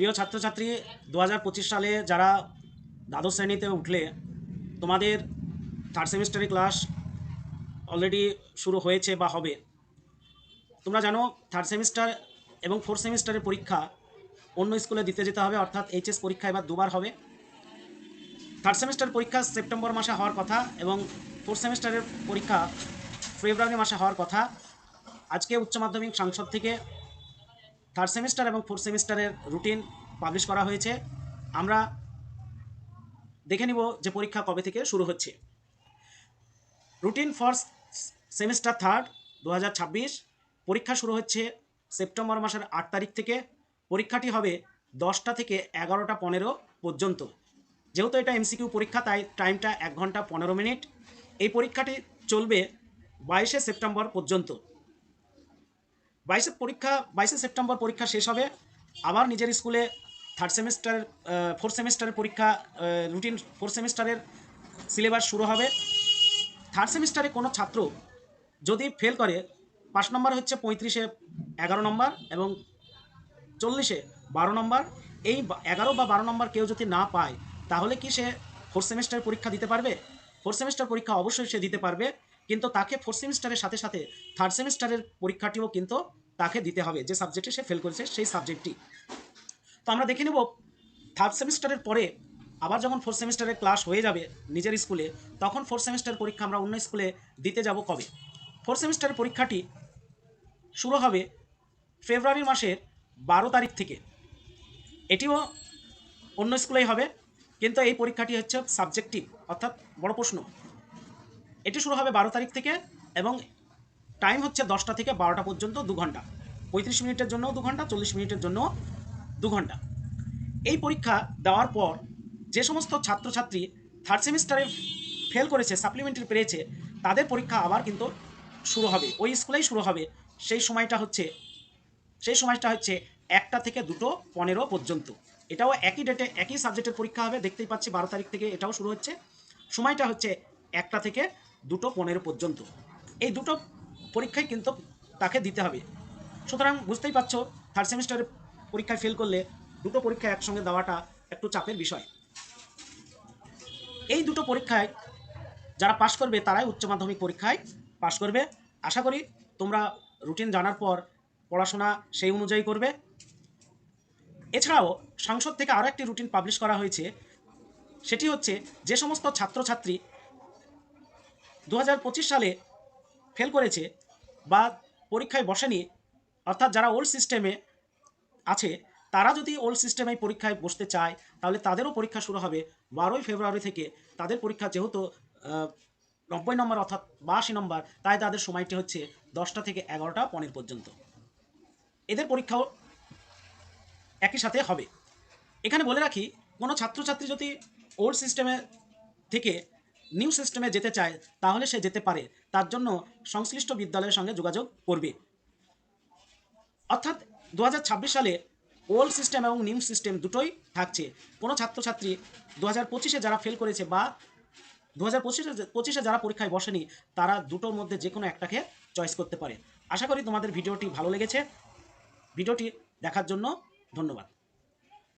প্রিয় ছাত্রছাত্রী দু হাজার পঁচিশ সালে যারা দ্বাদশ শ্রেণীতে উঠলে, তোমাদের থার্ড সেমিস্টারে ক্লাস অলরেডি শুরু হয়েছে বা হবে। তোমরা জানো থার্ড সেমিস্টার এবং ফোর্থ সেমিস্টারের পরীক্ষা অন্য স্কুলে দিতে যেতে হবে, অর্থাৎ এইচএস পরীক্ষা এবার দুবার হবে। থার্ড সেমিস্টার পরীক্ষা সেপ্টেম্বর মাসে হওয়ার কথা এবং ফোর্থ সেমিস্টারের পরীক্ষা ফেব্রুয়ারি মাসে হওয়ার কথা। আজকে উচ্চ মাধ্যমিক সংসদ থেকে থার্ড সেমিস্টার এবং ফোর্থ সেমিস্টারের রুটিন পাবলিশ করা হয়েছে। আমরা দেখে নিব যে পরীক্ষা কবে থেকে শুরু হচ্ছে। রুটিন ফর সেমিস্টার থার্ড দু হাজার ছাব্বিশ, পরীক্ষা শুরু হচ্ছে সেপ্টেম্বর মাসের আট তারিখ থেকে। পরীক্ষাটি হবে দশটা থেকে এগারোটা পনেরো পর্যন্ত। যেহেতু এটা এমসিকিউ পরীক্ষা, তাই টাইমটা এক ঘণ্টা পনেরো মিনিট। এই পরীক্ষাটি চলবে বাইশে সেপ্টেম্বর পর্যন্ত। বাইশে পরীক্ষা বাইশে সেপ্টেম্বর পরীক্ষা শেষ হবে। আবার নিজের স্কুলে থার্ড সেমিস্টারের ফোর্থ সেমিস্টারের পরীক্ষা রুটিন ফোর্থ সেমিস্টারের সিলেবাস শুরু হবে। থার্ড সেমিস্টারে কোনো ছাত্র যদি ফেল করে, পাঁচ নম্বর হচ্ছে পঁয়ত্রিশে এগারো নম্বর এবং চল্লিশে বারো নম্বর। এই এগারো বা বারো নম্বর কেউ যদি না পায়, তাহলে কি সে ফোর্থ সেমিস্টার পরীক্ষা দিতে পারবে? ফোর্থ সেমিস্টার পরীক্ষা অবশ্যই সে দিতে পারবে, কিন্তু তাকে ফোর্থ সেমিস্টারের সাথে সাথে থার্ড সেমিস্টারের পরীক্ষাটিও কিন্তু তাকে দিতে হবে, যে সাবজেক্টে সে ফেল করেছে সেই সাবজেক্টটি তো আমরা দেখে নেব থার্ড সেমিস্টারের পরে আবার যখন ফোর্থ সেমিস্টারের ক্লাস হয়ে যাবে নিজের স্কুলে তখন ফোর্থ সেমিস্টার পরীক্ষা আমরা অন্য স্কুলে দিতে যাব কবে? ফোর্থ সেমিস্টারের পরীক্ষাটি শুরু হবে ফেব্রুয়ারি মাসের বারো তারিখ থেকে। এটিও অন্য স্কুলেই হবে, কিন্তু এই পরীক্ষাটি হচ্ছে সাবজেক্টিভ অর্থাৎ বড় প্রশ্ন। এটি শুরু হবে বারো তারিখ থেকে এবং টাইম হচ্ছে দশটা থেকে বারোটা পর্যন্ত দু ঘণ্টা। পঁয়ত্রিশ মিনিটের জন্য দু ঘণ্টা, চল্লিশ মিনিটের জন্য দু ঘণ্টা। এই পরীক্ষা দেওয়ার পর যে সমস্ত ছাত্রছাত্রী থার্ড সেমিস্টারে ফেল করেছে সাপ্লিমেন্টারি পেয়েছে তাদের পরীক্ষা আবার কিন্তু শুরু হবে। ওই স্কুলেই শুরু হবে। সেই সময়টা হচ্ছে, সেই সময়টা হচ্ছে একটা থেকে দুটো পনেরো পর্যন্ত। এটাও একই ডেটে একই সাবজেক্টের পরীক্ষা হবে। দেখতেই পাচ্ছি বারো তারিখ থেকে এটাও শুরু হচ্ছে। সময়টা হচ্ছে একটা থেকে দুটো পনেরো পর্যন্ত। এই দুটো পরীক্ষায় কিন্তু তাকে দিতে হবে। সুতরাং বুঝতেই পারছ থার্ড সেমিস্টারের পরীক্ষায় ফেল করলে দুটো পরীক্ষা একসঙ্গে দেওয়াটা একটু চাপের বিষয়। এই দুটো পরীক্ষায় যারা পাশ করবে, তারাই উচ্চ মাধ্যমিক পরীক্ষায় পাশ করবে। আশা করি তোমরা রুটিন জানার পর পড়াশোনা সেই অনুযায়ী করবে। এছাড়াও সংসদ থেকে আরও একটি রুটিন পাবলিশ করা হয়েছে। সেটি হচ্ছে যে সমস্ত ছাত্রছাত্রী দু হাজার পঁচিশ সালে ফেল করেছে বা পরীক্ষায় বসেনি, অর্থাৎ যারা ওল্ড সিস্টেমে আছে, তারা যদি ওল্ড সিস্টেমে পরীক্ষায় বসতে চায়, তাহলে তাদেরও পরীক্ষা শুরু হবে বারোই ফেব্রুয়ারি থেকে। তাদের পরীক্ষা যেহেতু নব্বই নম্বর অর্থাৎ বাষি নম্বর, তাই তাদের সময়টি হচ্ছে দশটা থেকে এগারোটা পনেরো পর্যন্ত। এদের পরীক্ষাও একই সাথে হবে। এখানে বলে রাখি, কোনো ছাত্রছাত্রী যদি ওল্ড সিস্টেমে থেকে নিউ সিস্টেমে যেতে চায়, তাহলে সে যেতে পারে। তার জন্য সংশ্লিষ্ট বিদ্যালয়ের সঙ্গে যোগাযোগ করবে। অর্থাৎ দু হাজার ছাব্বিশ সালে ওল্ড সিস্টেম এবং নিউ সিস্টেম দুটোই থাকছে। কোনো ছাত্রছাত্রী দু হাজার পঁচিশে যারা ফেল করেছে বা দু হাজার পঁচিশে পঁচিশে যারা পরীক্ষায় বসেনি, তারা দুটোর মধ্যে যে কোনো একটাকে চয়েস করতে পারে। আশা করি তোমাদের ভিডিওটি ভালো লেগেছে। ভিডিওটি দেখার জন্য ধন্যবাদ।